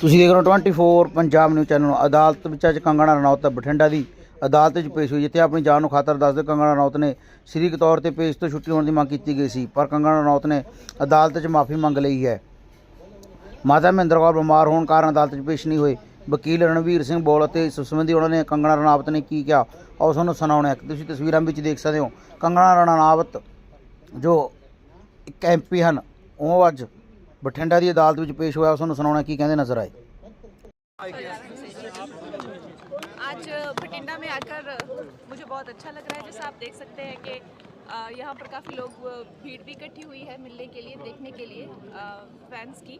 ਤੁਸੀਂ ਦੇਖ ਰਹੇ ਹੋ 24 ਪੰਜਾਬ ਨਿਊਜ਼ ਚੈਨਲ ਅਦਾਲਤ ਵਿੱਚ ਅੱਜ ਕੰਗਣਾ ਰਣੌਤ ਬਠਿੰਡਾ ਦੀ ਅਦਾਲਤ ਵਿੱਚ ਪੇਸ਼ ਹੋਈ, ਜਿੱਥੇ ਆਪਣੀ ਜਾਨ ਨੂੰ ਖਾਤਰ ਦੱਸਦੇ ਕੰਗਣਾ ਰਣੌਤ ਨੇ ਸਰੀਰਕ ਤੌਰ ਤੇ ਪੇਸ਼ ਤੋਂ ਛੁੱਟੀ ਹੋਣ ਦੀ ਮੰਗ ਕੀਤੀ ਗਈ ਸੀ, ਪਰ ਕੰਗਣਾ ਰਣੌਤ ਨੇ ਅਦਾਲਤ 'ਚ ਮਾਫੀ ਮੰਗ ਲਈ ਹੈ। ਮਾਤਾ ਮਹਿੰਦਰ ਕੌਰ ਬਿਮਾਰ ਹੋਣ ਕਾਰਨ ਅਦਾਲਤ 'ਚ ਪੇਸ਼ ਨਹੀਂ ਹੋਏ। ਵਕੀਲ ਰਣਵੀਰ ਸਿੰਘ ਬੋਲ ਅਤੇ ਇਸ ਸੰਬੰਧੀ ਉਹਨਾਂ ਨੇ ਕੰਗਣਾ ਰਣਾਵਤ ਨੇ ਕੀ ਕਿਹਾ, ਉਹ ਤੁਹਾਨੂੰ ਸੁਣਾਉਣਾ ਹੈ। ਤੁਸੀਂ ਤਸਵੀਰਾਂ ਵਿੱਚ ਦੇਖ ਸਕਦੇ ਹੋ, ਕੰਗਣਾ ਰਣਾਵਤ ਜੋ ਇੱਕ ਐਮਪੀ ਹਨ, ਉਹ ਅੱਜ ਬਠਿੰਡਾ ਦੀ ਅਦਾਲਤ ਵਿੱਚ ਪੇਸ਼ ਹੋਇਆ ਉਸ ਨੂੰ ਸੁਣਾਉਣਾ ਕੀ ਕਹਿੰਦੇ ਨਜ਼ਰ ਆਏ आज बठिंडा में आकर मुझे बहुत अच्छा लग रहा है जैसा आप देख सकते हैं कि अ, यहाँ पर काफ़ी लोग अ, भीड़ भी इकट्ठी हुई है मिलने के लिए देखने के लिए फैंस की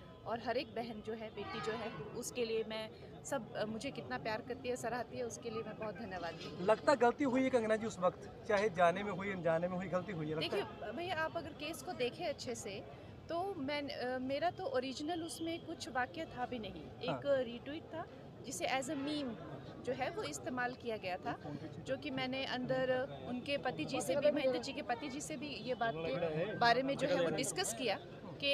और हर एक बहन जो है बेटी जो है उसके लिए मैं सब मुझे कितना प्यार करती है सराहती है उसके लिए मैं बहुत धन्यवाद लगता गलती हुई है कंगना जी उस वक्त? चाहे जाने में हुई अनजाने में हुई गलती हुई है देखिए भैया आप अगर केस को देखें अच्छे से तो मैं मेरा तो ओरिजिनल उसमें कुछ वाक्य था भी नहीं। एक रीट्वीट था जिसे एज अ मीम जो है वो इस्तेमाल किया गया था जो कि मैंने अंदर उनके पति जी से भी महेंद्र जी के पति जी से भी ये बात के बारे में जो है वो डिस्कस किया कि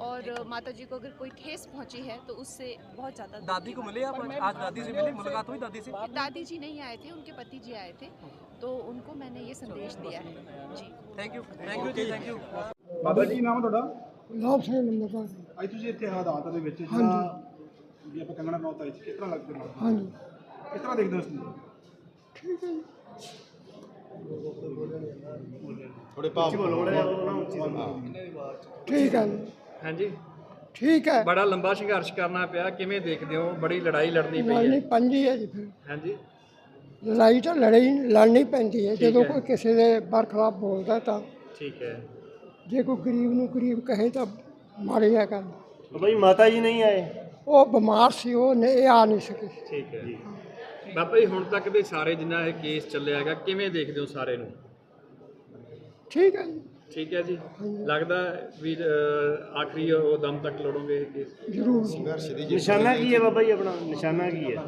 और अ, माता जी को अगर कोई ठेस पहुंची है तो उससे बहुत ज़्यादा दादी को मिले आप आज आज दादी से मिले मुलाकात हुई दादी से दादी जी नहीं आए थे उनके पति जी आए थे तो उनको मैंने ये संदेश दिया है जी ਥੈਂਕ ਯੂ ਥੈਂਕ ਯੂ ਜੀ ਥੈਂਕ ਯੂ ਬਾਬਾ ਜੀ ਕੀ ਨਾਮ ਹੈ ਤੁਹਾਡਾ ਲਾਭ ਸਿੰਘ ਨੰਬਰ ਅੱਜ ਤੁਸੀਂ ਇੱਥੇ ਅਦਾਲਤ ਦੇ ਵਿੱਚ ਜਿਹੜਾ ਵੀ ਆਪਾਂ ਕੰਗਣਾ ਮੌਤ ਆਈ ਸੀ ਕਿਸ ਤਰ੍ਹਾਂ ਲੱਗਦਾ ਤੁਹਾਨੂੰ ਹਾਂਜੀ ਕਿਸ ਤਰ੍ਹਾਂ ਦੇਖਦੇ ਹੋ ਇਸ ਨੂੰ ਠੀਕ ਹੈ ਜੀ। ਠੀਕ ਹੈ ਜੀ। ਹਾਂਜੀ। ਠੀਕ ਹੈ। ਬੜਾ ਲੰਬਾ ਸੰਘਰਸ਼ ਕਰਨਾ ਪਿਆ। ਕਿਵੇਂ ਦੇਖਦੇ ਹੋ? ਬੜੀ ਲੜਾਈ ਲੜਨੀ ਪਈ ਲੜਨੀ ਹੈ ਪੰਜੀ ਹੈ ਜੀ ਫਿਰ। ਹਾਂਜੀ। ਲੜਾਈ ਤਾਂ ਲੜੀ ਲੜਨੀ ਪੈਂਦੀ ਹੈ। ਜਦੋਂ ਕੋਈ ਕਿਸੇ ਦੇ ਬਰਖਲਾਫ ਬੋਲਦਾ ਤਾਂ ਠੀਕ ਹੈ। ਜੇ ਕੋਈ ਗਰੀਬ ਨੂੰ ਗਰੀਬ ਕਹੇ ਤਾਂ ਹੈ ਗੱਲ ਬਈ ਮਾਤਾ ਜੀ ਨਹੀਂ ਆਏ? ਉਹ ਬਿਮਾਰ ਸੀ ਉਹ ਨਹੀਂ ਆ ਨਹੀਂ ਸਕੇ। ਠੀਕ ਹੈ ਬਾਬਾ ਜੀ ਹੁਣ ਤੱਕ ਵੀ ਸਾਰੇ ਜਿੰਨਾ ਇਹ ਕੇਸ ਚੱਲਿਆ ਹੈਗਾ ਕਿਵੇਂ ਦੇਖਦੇ ਹੋ ਸਾਰੇ ਨੂੰ? ਠੀਕ ਹੈ ਜੀ। ਠੀਕ ਹੈ ਜੀ। ਲੱਗਦਾ ਵੀ ਅਹ, ਆਖਰੀ ਉਹ ਦਮ ਤੱਕ ਲੜੋਗੇ ਇਹ ਕੇਸ। ਜ਼ਰੂਰ। ਨਿਸ਼ਾਨਾ ਕੀ ਹੈ ਬਾਬਾ ਜੀ ਆਪਣਾ? ਨਿਸ਼ਾਨਾ ਕੀ ਹੈ?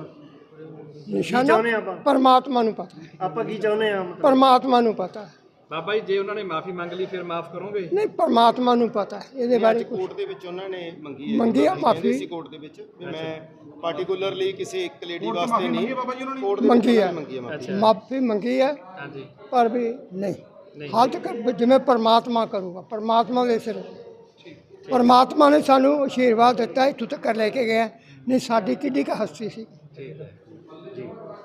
ਨਿਸ਼ਾਨਾ ਚਾਹੁੰਦੇ ਆਪਾਂ? ਪਰਮਾਤਮਾ ਨੂੰ ਪਤਾ। ਹੈ ਆਪਾਂ ਕੀ ਚਾਹੁੰਦੇ ਆ ਮਤਲਬ ਪਰਮਾਤਮਾ ਨੂੰ ਪਤਾ। ਹੈ ਬਾਬਾ ਜੀ ਜੇ ਉਹਨਾਂ ਨੇ ਮਾਫੀ ਮੰਗ ਲਈ ਫਿਰ ਮਾਫ ਕਰੋਗੇ? ਨਹੀਂ ਪਰਮਾਤਮਾ ਨੂੰ ਪਤਾ ਹੈ। ਇਹਦੇ ਬਾਰੇ ਕੋਰਟ ਦੇ ਵਿੱਚ ਉਹਨਾਂ ਨੇ ਮੰਗੀ ਹੈ। ਮੰਗੀ ਆ ਕਹਿੰਦੇ ਮਾਫ਼ੀ। ਸੀ ਕੋਰਟ ਦੇ ਵਿੱਚ ਵੀ ਮੈਂ ਪਾਰਟਿਕੂਲਰਲੀ ਕਿਸੇ ਇੱਕ ਲੇਡੀ ਵਾਸਤੇ ਨਹੀਂ। ਮੰਗੀ ਹੈ ਬਾਬਾ ਜੀ ਉਹਨਾਂ ਨੇ? ਕੋਰਟ ਦੇ ਵਿੱਚ ਮੰਗੀ ਉਹਨਾਂ ਹੈ। ਨੇ ਮੰਗੀ ਹੈ ਮਾਫ਼ੀ। ਮਾਫੀ ਮੰਗੀ ਹੈ ਹਾਂਜੀ। ਪਰ ਵੀ ਨਹੀਂ। ਨਹੀਂ। ਹਾਲ ਤੱਕ ਜਿਵੇਂ ਪਰਮਾਤਮਾ ਕਰੂਗਾ ਪਰਮਾਤਮਾ ਦੇ ਸਿਰ। ਪਰਮਾਤਮਾ ਨੇ ਸਾਨੂੰ ਆਸ਼ੀਰਵਾਦ ਦਿੱਤਾ ਇੱਥੋਂ ਤੱਕ ਲੈ ਕੇ ਗਿਆ। ਨਹੀਂ ਸਾਡੀ ਕਿੱਡੀ ਕੁ ਹਸਤੀ ਸੀ। ਠੀਕ ਹੈ ਜੀ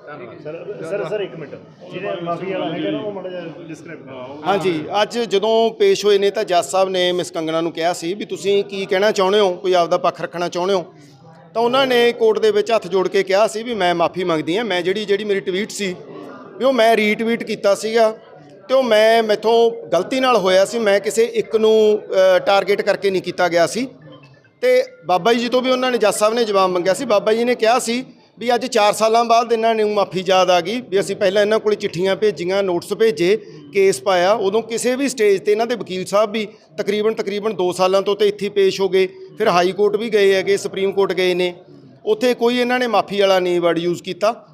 ਧੰਨਵਾਦ। ਸਰ ਸਰ ਸਰ ਇੱਕ ਮਿੰਟ। ਜਿਹੜੇ ਮਾਫੀ ਵਾਲਾ ਹੈਗਾ ਨਾ ਉਹ ਮਾੜਾ ਜਿਹਾ ਡਿਸਕ੍ਰਾਈਬ ਕਰੋ। ਹਾਂਜੀ ਅੱਜ ਜਦੋਂ ਪੇਸ਼ ਹੋਏ ਨੇ ਤਾਂ ਜੱਜ ਸਾਹਿਬ ਨੇ ਮਿਸ ਕੰਗਣਾ ਨੂੰ ਕਿਹਾ ਸੀ ਵੀ ਤੁਸੀਂ ਕੀ ਕਹਿਣਾ ਚਾਹੁੰਦੇ ਹੋ ਕੋਈ ਆਪਦਾ ਪੱਖ ਰੱਖਣਾ ਚਾਹੁੰਦੇ ਹੋ? ਤਾਂ ਉਹਨਾਂ ਨੇ ਕੋਰਟ ਦੇ ਵਿੱਚ ਹੱਥ ਜੋੜ ਕੇ ਕਿਹਾ ਸੀ ਵੀ ਮੈਂ ਮਾਫੀ ਮੰਗਦੀ ਹਾਂ ਮੈਂ ਜਿਹੜੀ ਜਿਹੜੀ ਮੇਰੀ ਟਵੀਟ ਸੀ ਵੀ ਉਹ ਮੈਂ ਰੀਟਵੀਟ ਕੀਤਾ ਸੀਗਾ। ਤੇ ਉਹ ਮੈਂ ਮੈਥੋਂ ਗਲਤੀ ਨਾਲ ਹੋਇਆ ਸੀ, ਮੈਂ ਕਿਸੇ ਇੱਕ ਨੂੰ ਟਾਰਗੇਟ ਕਰਕੇ ਨਹੀਂ ਕੀਤਾ ਗਿਆ ਸੀ। ਤੇ ਬਾਬਾ ਜੀ ਤੋਂ ਵੀ ਉਹਨਾਂ ਨੇ, ਜੱਜ ਸਾਹਿਬ ਨੇ ਜਵਾਬ ਮੰਗਿਆ ਸੀ। ਬਾਬਾ ਜੀ ਨੇ ਕਿਹਾ ਸੀ ਵੀ ਅੱਜ 4 ਸਾਲਾਂ ਬਾਅਦ ਇਹਨਾਂ ਨੂੰ ਮਾਫੀ ਯਾਦ ਆ ਗਈ ਵੀ ਅਸੀਂ ਪਹਿਲਾਂ ਇਹਨਾਂ ਕੋਲ ਚਿੱਠੀਆਂ ਭੇਜੀਆਂ ਨੋਟਿਸ ਭੇਜੇ ਕੇਸ ਪਾਇਆ। ਉਦੋਂ ਕਿਸੇ ਵੀ ਸਟੇਜ ਤੇ ਇਹਨਾਂ ਦੇ ਵਕੀਲ ਸਾਹਿਬ ਵੀ ਤਕਰੀਬਨ ਤਕਰੀਬਨ 2 ਸਾਲਾਂ ਤੋਂ ਤੇ ਇੱਥੇ ਪੇਸ਼ ਹੋ ਗਏ। ਫਿਰ ਹਾਈ ਕੋਰਟ ਵੀ ਗਏ ਹੈਗੇ, ਸੁਪਰੀਮ ਕੋਰਟ ਗਏ ਨੇ। ਉੱਥੇ ਕੋਈ ਇਹਨਾਂ ਨੇ ਮਾਫੀ ਵਾਲਾ ਨਹੀਂ ਵਰਡ ਯੂਜ਼ ਕੀਤਾ।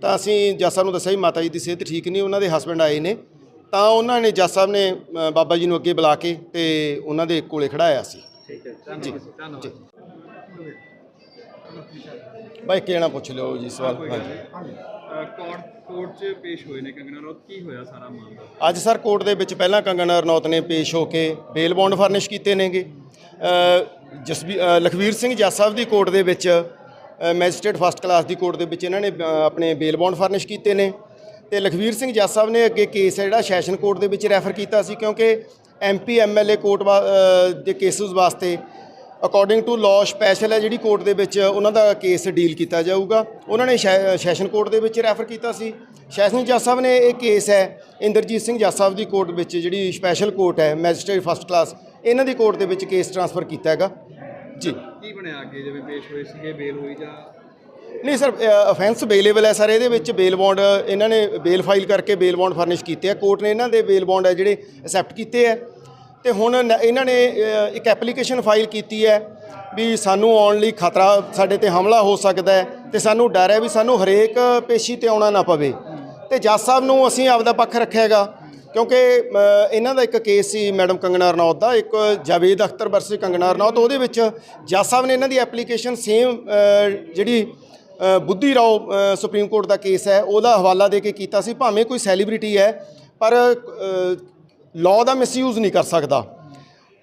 ਤਾਂ ਅਸੀਂ ਜੱਜ ਸਾਹਿਬ ਨੂੰ ਦੱਸਿਆ ਵੀ ਮਾਤਾ ਜੀ ਦੀ ਸਿਹਤ ਠੀਕ ਨਹੀਂ ਉਹਨਾਂ ਦੇ ਹਸਬੰਡ ਆਏ ਨੇ। ਤਾਂ ਉਹਨਾਂ ਨੇ ਜੱਜ ਸਾਹਿਬ ਨੇ ਅ, ਬਾਬਾ ਜੀ ਨੂੰ ਅੱਗੇ ਬੁਲਾ ਕੇ ਤੇ ਉਹਨਾਂ ਦੇ ਕੋਲੇ ਖੜਾਇਆ ਸੀ। ਠੀਕ ਹੈ ਧੰਨਵਾਦ ਧੰਨਵਾਦ ਬਾਈ ਕਿਹੜਾ ਪੁੱਛ ਲਿਓ ਜੀ ਸਵਾਲ। ਹਾਂਜੀ ਕੋਰਟ ਕੋਰਟ 'ਚ ਪੇਸ਼ ਹੋਏ ਨੇ ਕੰਗਨਾ ਰਣੌਤ ਕੀ ਹੋਇਆ ਸਾਰਾ ਮਾਮਲਾ? ਅੱਜ ਸਰ ਕੋਰਟ ਦੇ ਵਿੱਚ ਪਹਿਲਾਂ ਕੰਗਨਾ ਰਣੌਤ ਨੇ ਪੇਸ਼ ਹੋ ਕੇ ਬੇਲ ਬੌਂਡ ਫਰਨਿਸ਼ ਕੀਤੇ ਨੇਗੇ। ਜਸਬੀ ਲਖਵੀਰ ਸਿੰਘ ਜੱਜ ਸਾਹਿਬ ਦੀ ਕੋਰਟ ਦੇ ਵਿੱਚ ਮੈਜਿਸਟ੍ਰੇਟ ਫਸਟ ਕਲਾਸ ਦੀ ਕੋਰਟ ਦੇ ਵਿੱਚ ਇਹਨਾਂ ਨੇ ਆਪਣੇ ਬੇਲ ਬੌਂਡ ਫਰਨਿਸ਼ ਕੀਤੇ ਨੇ। ਤੇ ਲਖਵੀਰ ਸਿੰਘ ਜੱਜ ਸਾਹਿਬ ਨੇ ਅੱਗੇ ਕੇਸ ਹੈ ਜਿਹੜਾ ਸੈਸ਼ਨ ਕੋਰਟ ਦੇ ਵਿੱਚ ਰੈਫਰ ਕੀਤਾ ਸੀ ਕਿਉਂਕਿ ਐਮਪੀ ਐਮਐਲਏ ਕੋਰਟ ਵਾ- ਦੇ ਕੇਸਿਸ ਵਾਸਤੇ ਅਕੋਰਡਿੰਗ ਟੂ ਲਾਅ ਸਪੈਸ਼ਲ ਹੈ ਜਿਹੜੀ ਕੋਰਟ ਦੇ ਵਿੱਚ ਉਹਨਾਂ ਦਾ ਕੇਸ ਡੀਲ ਕੀਤਾ ਜਾਊਗਾ। ਉਹਨਾਂ ਨੇ ਸੈ- ਸੈਸ਼ਨ ਕੋਰਟ ਦੇ ਵਿੱਚ ਰੈਫਰ ਕੀਤਾ ਸੀ। ਸੈਸ਼ਨ ਜੱਜ ਸਾਹਿਬ ਨੇ ਇਹ ਕੇਸ ਹੈ, ਇੰਦਰਜੀਤ ਸਿੰਘ ਜੱਜ ਸਾਹਿਬ ਦੀ ਕੋਰਟ ਵਿੱਚ ਜਿਹੜੀ ਸਪੈਸ਼ਲ ਕੋਰਟ ਹੈ, ਮੈਜਿਸਟ੍ਰੇਟ ਫਸਟ ਕਲਾਸ, ਇਹਨਾਂ ਦੀ ਕੋਰਟ ਦੇ ਵਿੱਚ ਕੇਸ ਟ੍ਰਾਂਸਫਰ ਕੀਤਾ ਹੈਗਾ। ਜੀ। ਕੀ ਬਣਿਆ ਅੱਗੇ? ਜਿਵੇਂ ਪੇਸ਼ ਹੋਏ ਸੀਗੇ ਬੇਲ ਹੋਈ ਜਾਂ ਨਹੀਂ ਸਰ ਅਫੈਂਸ ਬੇਲੇਬਲ ਹੈ ਸਰ ਇਹਦੇ ਵਿੱਚ ਬੇਲ ਬੌਂਡ ਇਹਨਾਂ ਨੇ ਬੇਲ ਫਾਈਲ ਕਰਕੇ ਬੇਲ ਬੌਂਡ ਫਰਨਿਸ਼ ਕੀਤੇ ਆ। ਕੋਰਟ ਨੇ ਇਹਨਾਂ ਦੇ ਬੇਲ ਬੌਂਡ ਹੈ ਜਿਹੜੇ ਅਸੈਪਟ ਕੀਤੇ ਆ। ਤੇ ਹੁਣ ਇਹਨਾਂ ਨੇ ਇੱਕ ਐਪਲੀਕੇਸ਼ਨ ਫਾਈਲ ਕੀਤੀ ਹੈ ਵੀ ਸਾਨੂੰ ਆਉਣ ਲਈ ਖਤਰਾ ਸਾਡੇ ਤੇ ਹਮਲਾ ਹੋ ਸਕਦਾ ਹੈ ਤੇ ਸਾਨੂੰ ਡਰ ਹੈ ਵੀ ਸਾਨੂੰ ਹਰੇਕ ਪੇਸ਼ੀ ਤੇ ਆਉਣਾ ਨਾ ਪਵੇ। ਤੇ ਜੱਜ ਸਾਹਿਬ ਨੂੰ ਅਸੀਂ ਆਪਦਾ ਪੱਖ ਰੱਖਿਆ ਹੈਗਾ। ਕਿਉਂਕਿ ਇਹਨਾਂ ਦਾ ਇੱਕ ਕੇਸ ਸੀ ਮੈਡਮ ਕੰਗਣਾ ਰਣੌਤ ਦਾ, ਇੱਕ ਜਾਵੇਦ ਅਖਤਰ ਵਰਸੇ ਕੰਗਣਾ ਰਣੌਤ, ਉਹਦੇ ਵਿੱਚ ਜੱਜ ਸਾਹਿਬ ਨੇ ਇਹਨਾਂ ਦੀ ਐਪਲੀਕੇਸ਼ਨ ਸੇਮ ਜਿਹੜੀ ਬੁੱਧੀ ਰਾਓ ਸੁਪਰੀਮ ਕੋਰਟ ਦਾ ਕੇਸ ਹੈ, ਉਹਦਾ ਹਵਾਲਾ ਦੇ ਕੇ ਕੀਤਾ ਸੀ, ਭਾਵੇਂ ਕੋਈ ਸੈਲੀਬ੍ਰਿਟੀ ਹੈ, ਪਰ ਲਾਅ ਦਾ ਮਿਸਯੂਜ਼ ਨਹੀਂ ਕਰ ਸਕਦਾ।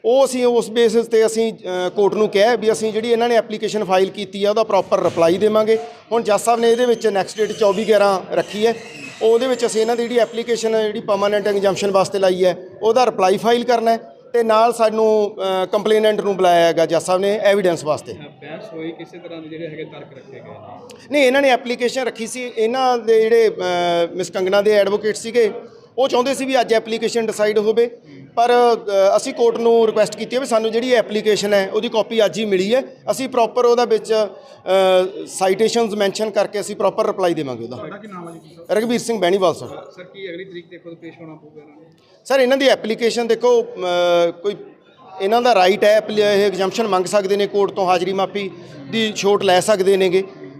ਉਹ ਅਸੀਂ ਉਸ ਬੇਸਿਸ ਤੇ ਅਸੀਂ ਕੋਰਟ ਨੂੰ ਕਿਹਾ ਵੀ ਅਸੀਂ ਜਿਹੜੀ ਇਹਨਾਂ ਨੇ ਐਪਲੀਕੇਸ਼ਨ ਫਾਈਲ ਕੀਤੀ ਹੈ ਉਹਦਾ ਪ੍ਰੋਪਰ ਰਿਪਲਾਈ ਦੇਵਾਂਗੇ। ਹੁਣ ਜੱਜ ਸਾਹਿਬ ਨੇ ਇਹਦੇ ਵਿੱਚ ਨੈਕਸਟ ਡੇਟ 24 11 ਰੱਖੀ ਹੈ। ਉਹਦੇ ਵਿੱਚ ਅਸੀਂ ਇਹਨਾਂ ਦੀ ਜਿਹੜੀ ਐਪਲੀਕੇਸ਼ਨ ਜਿਹੜੀ ਪਰਮਾਨੈਂਟ ਐਗਜ਼ੈਂਪਸ਼ਨ ਵਾਸਤੇ ਲਾਈ ਹੈ ਉਹਦਾ ਰਿਪਲਾਈ ਫਾਈਲ ਕਰਨਾ ਹੈ ਤੇ ਨਾਲ ਸਾਨੂੰ ਕੰਪਲੇਨੈਂਟ ਨੂੰ ਬੁਲਾਇਆ ਹੈਗਾ ਜੱਜ ਸਾਹਿਬ ਨੇ ਐਵੀਡੈਂਸ ਵਾਸਤੇ। ਬਹਿਸ ਹੋਈ ਕਿਸੇ ਤਰ੍ਹਾਂ ਦੇ ਜਿਹੜੇ ਹੈਗੇ ਤਰਕ ਰੱਖੇ ਗਏ ਨਹੀਂ ਇਹਨਾਂ ਨੇ ਐਪਲੀਕੇਸ਼ਨ ਰੱਖੀ ਸੀ। ਇਹਨਾਂ ਦੇ ਜਿਹੜੇ ਮਿਸ ਕੰਗਨਾ ਦੇ ਐਡਵੋਕੇਟ ਸੀਗੇ ਉਹ ਚਾਹੁੰਦੇ ਸੀ ਵੀ ਅੱਜ ਐਪਲੀਕੇਸ਼ਨ ਡਿਸਾਈਡ ਹੋਵੇ। ਪਰ ਅਸੀਂ ਕੋਰਟ ਨੂੰ ਰਿਕੁਐਸਟ ਕੀਤੀ ਹੈ ਵੀ ਸਾਨੂੰ ਜਿਹੜੀ ਐਪਲੀਕੇਸ਼ਨ ਹੈ ਉਹਦੀ ਕਾਪੀ ਅੱਜ ਹੀ ਮਿਲੀ ਹੈ। ਅਸੀਂ ਪ੍ਰੋਪਰ ਉਹਦਾ ਵਿੱਚ ਸਾਈਟੇਸ਼ਨਸ ਮੈਂਸ਼ਨ ਕਰਕੇ ਅਸੀਂ ਪ੍ਰੋਪਰ ਰਿਪਲਾਈ ਦੇਵਾਂਗੇ ਉਹਦਾ। ਰਗਵੀਰ ਸਿੰਘ ਬੈਣੀਵਾਲ ਸਰ। ਸਰ ਕੀ ਅਗਲੀ ਤਰੀਕ ਤੇ ਖੁਦ ਪੇਸ਼ ਹੋਣਾ ਪਊਗਾ ਇਹਨਾਂ ਨੂੰ? ਸਰ ਇਹਨਾਂ ਦੀ ਐਪਲੀਕੇਸ਼ਨ ਦੇਖੋ ਕੋਈ ਇਹਨਾਂ ਦਾ ਰਾਈਟ ਹੈ ਇਹ ਐਗਜ਼ੈਂਪਸ਼ਨ ਮੰਗ ਸਕਦੇ ਨੇ ਕੋਰਟ ਤੋਂ ਹਾਜ਼ਰੀ ਮਾਫੀ ਦੀ ਛੋਟ ਲੈ ਸਕਦੇ ਨੇਗੇ।